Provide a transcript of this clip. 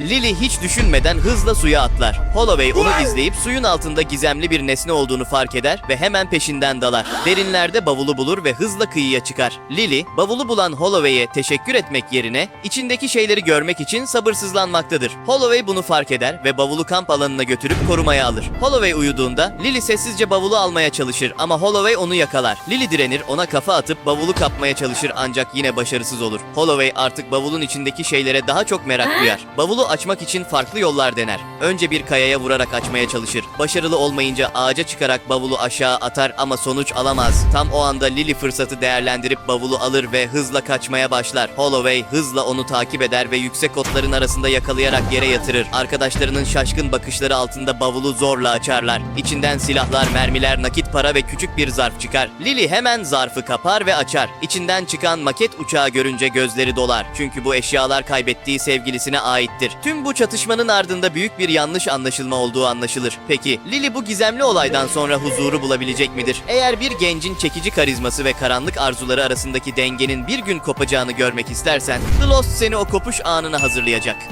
Lily hiç düşünmeden hızla suya atlar. Holloway onu izleyip suyun altında gizemli bir nesne olduğunu fark eder ve hemen peşinden dalar. Derinlerde bavulu bulur ve hızla kıyıya çıkar. Lily, bavulu bulan Holloway'e teşekkür etmek yerine içindeki şeyleri görmek için sabırsızlanmaktadır. Holloway bunu fark eder ve bavulu kamp alanına götürüp korumaya alır. Holloway uyuduğunda Lily sessizce bavulu almaya çalışır ama Holloway onu yakalar. Lily direnir, ona kafa atıp bavulu kapmaya çalışır ancak yine başarısız olur. Holloway artık bavulun içindeki şeylere daha çok merak duyar. Bavulu açmak için farklı yollar dener. Önce bir kayaya vurarak açmaya çalışır. Başarılı olmayınca ağaca çıkarak bavulu aşağı atar ama sonuç alamaz. Tam o anda Lily fırsatı değerlendirip bavulu alır ve hızla kaçmaya başlar. Holloway hızla onu takip eder ve yüksek otların arasında yakalayarak yere yatırır. Arkadaşlarının şaşkın bakışları altında bavulu zorla açarlar. İçinden silahlar, mermiler, nakit para ve küçük bir zarf çıkar. Lily hemen zarfı kapar ve açar. İçinden çıkan maket uçağı görünce gözleri dolar. Çünkü bu eşyalar kaybettiği sevgilisine aittir. Tüm bu çatışmanın ardında büyük bir yanlış anlaşılma olduğu anlaşılır. Peki Lily bu gizemli olaydan sonra huzuru bulabilecek midir? Eğer bir gencin çekici karizması ve karanlık arzuları arasındaki dengenin bir gün kopacağını görmek istersen, The Lost seni o kopuş anına hazırlayacak.